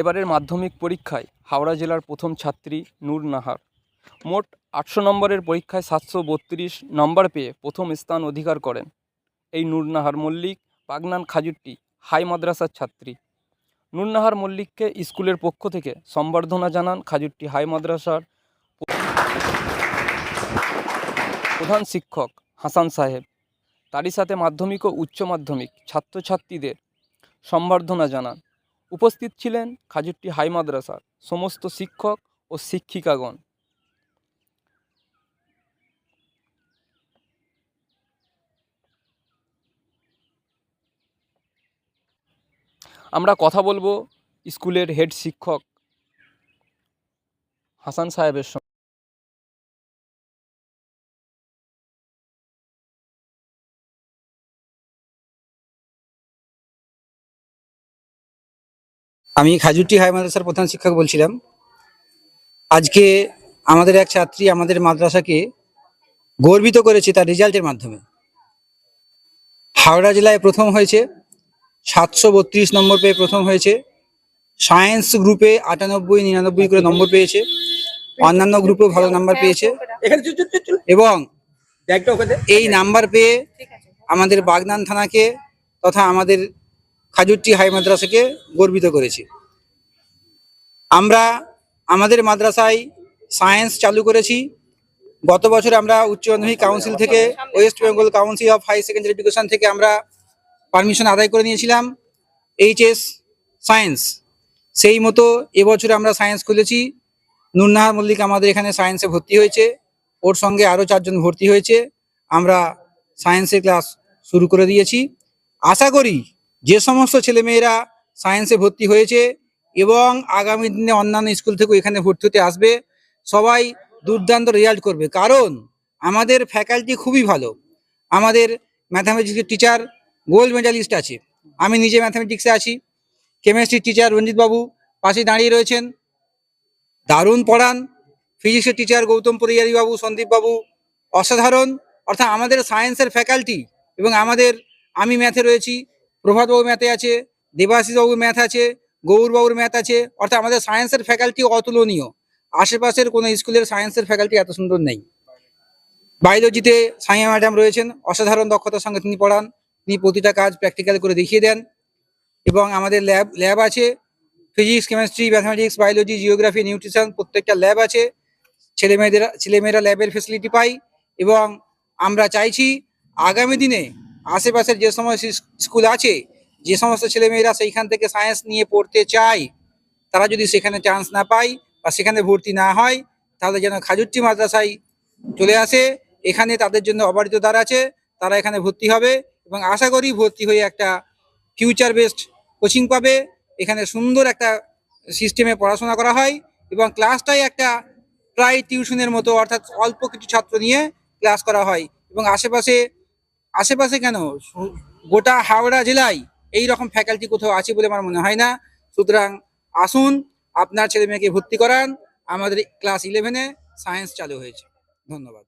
এবারের মাধ্যমিক পরীক্ষায় হাওড়া জেলার প্রথম ছাত্রী নূর নাহার। মোট আটশো নম্বরের পরীক্ষায় সাতশো বত্রিশ নম্বর পেয়ে প্রথম স্থান অধিকার করেন এই নূর নাহার মল্লিক পাগনান খাজুট্টি হাই মাদ্রাসার ছাত্রী। নূর নাহার মল্লিককে স্কুলের পক্ষ থেকে সম্বর্ধনা জানান খাজুট্টি হাই মাদ্রাসার প্রধান শিক্ষক হাসান সাহেব। তারই সাথে মাধ্যমিক ও উচ্চ মাধ্যমিক ছাত্রছাত্রীদের সম্বর্ধনা জানান। উপস্থিত ছিলেন খাজুরটি হাই মাদ্রাসার সমস্ত শিক্ষক ও শিক্ষিকাগণ। আমরা কথা বলব স্কুলের হেড শিক্ষক হাসান সাহেবের সঙ্গে। আমি খাজুটি হাই মাদ্রাসার প্রধান শিক্ষক বলছিলাম। আজকে আমাদের এক ছাত্রী আমাদের মাদ্রাসাকে গর্বিত করেছে তার রেজাল্টের মাধ্যমে। হাওড়া জেলায় প্রথম হয়েছে সাতশো বত্রিশ নম্বর পেয়ে প্রথম হয়েছে সায়েন্স গ্রুপে আটানব্বই নিরানব্বই করে নম্বর পেয়েছে অন্যান্য গ্রুপেও ভালো নাম্বার পেয়েছে। এবং। এই নাম্বার পেয়ে আমাদের বাগনান থানাকে তথা আমাদের খাজুরটি হাই মাদ্রাসাকে গর্বিত করেছে। আমরা আমাদের মাদ্রাসায় সায়েন্স চালু করেছি। গত বছর আমরা উচ্চ মাধ্যমিক কাউন্সিল থেকে, West Bengal council of high secondary education থেকে আমরা পারমিশন আদায় করে নিয়েছিলাম। এইচএস সায়েন্স, সেই মতো এবছর আমরা সায়েন্স খুলেছি। নুরনাহার মল্লিক আমাদের এখানে সায়েন্সে ভর্তি হয়েছে। ওর সঙ্গে আরও চারজন ভর্তি হয়েছে। আমরা সায়েন্সের ক্লাস শুরু করে দিয়েছি। আশা করি যে সমস্ত ছেলেমেয়েরা সায়েন্সে ভর্তি হয়েছে এবং আগামী দিনে অন্যান্য স্কুল থেকেও এখানে ভর্তি হতে আসবে, সবাই দুর্দান্ত রেজাল্ট করবে। কারণ আমাদের ফ্যাকাল্টি খুবই ভালো। আমাদের ম্যাথামেটিক্সের টিচার গোল্ড মেডালিস্ট আছে। আমি নিজে ম্যাথামেটিক্সে আছি। কেমিস্ট্রির টিচার রঞ্জিত বাবু পাশে দাঁড়িয়ে রয়েছেন। দারুণ পড়ান। ফিজিক্সের টিচার গৌতম পরিয়ারি বাবু, সন্দীপ বাবু অসাধারণ। অর্থাৎ আমাদের সায়েন্সের ফ্যাকাল্টি এবং আমাদের, আমি ম্যাথে রয়েছি। প্রভাতবাবু ম্যাথে আছে দেবাশিসবাবু ম্যাথ আছে গৌরবাবুর ম্যাথ আছে, অর্থাৎ আমাদের সায়েন্সের ফ্যাকাল্টি অতুলনীয়। আশেপাশের কোনো স্কুলের সায়েন্সের ফ্যাকাল্টি এত সুন্দর নেই। বায়োলজিতে সাইয়া ম্যাডাম রয়েছেন, অসাধারণ দক্ষতার সঙ্গে তিনি পড়ান, তিনি প্রতিটা কাজ প্র্যাকটিক্যাল করে দেখিয়ে দেন। এবং আমাদের ল্যাব ল্যাব আছে physics chemistry mathematics biology geography nutrition প্রত্যেকটা ল্যাব আছে। ছেলে মেয়েদের ছেলেমেয়েরা ল্যাবের ফেসিলিটি পাই এবং আমরা চাইছি, আগামী দিনে আশেপাশের যে সমস্ত স্কুল- আছে, যে সমস্ত ছেলেমেয়েরা সেইখান থেকে সায়েন্স নিয়ে পড়তে চায়, তারা যদি সেখানে চান্স না পায় বা সেখানে ভর্তি না হয়, তাহলে যেন খাজুট্টি মাদ্রাসায় চলে আসে। এখানে তাদের জন্য অবারিত দ্বার আছে, তারা এখানে ভর্তি হবে এবং আশা করি ভর্তি হয়ে একটা ফিউচার বেসড কোচিং পাবে। এখানে সুন্দর একটা সিস্টেমে পড়াশোনা করা হয় এবং ক্লাসটাই একটা প্রায় টিউশনের মতো, অর্থাৎ অল্প কিছু ছাত্র নিয়ে ক্লাস করা হয় এবং আশেপাশে আশেপাশে কেন? গোটা হাওড়া জেলায় এই রকম ফ্যাকাল্টি কোথাও আছে বলে আমার মনে হয় না। সুতরাং আসুন, আপনার ছেলে মেয়েকে ভর্তি করান। আমাদের ক্লাস ইলেভেনে সায়েন্স চালু হয়েছে। ধন্যবাদ।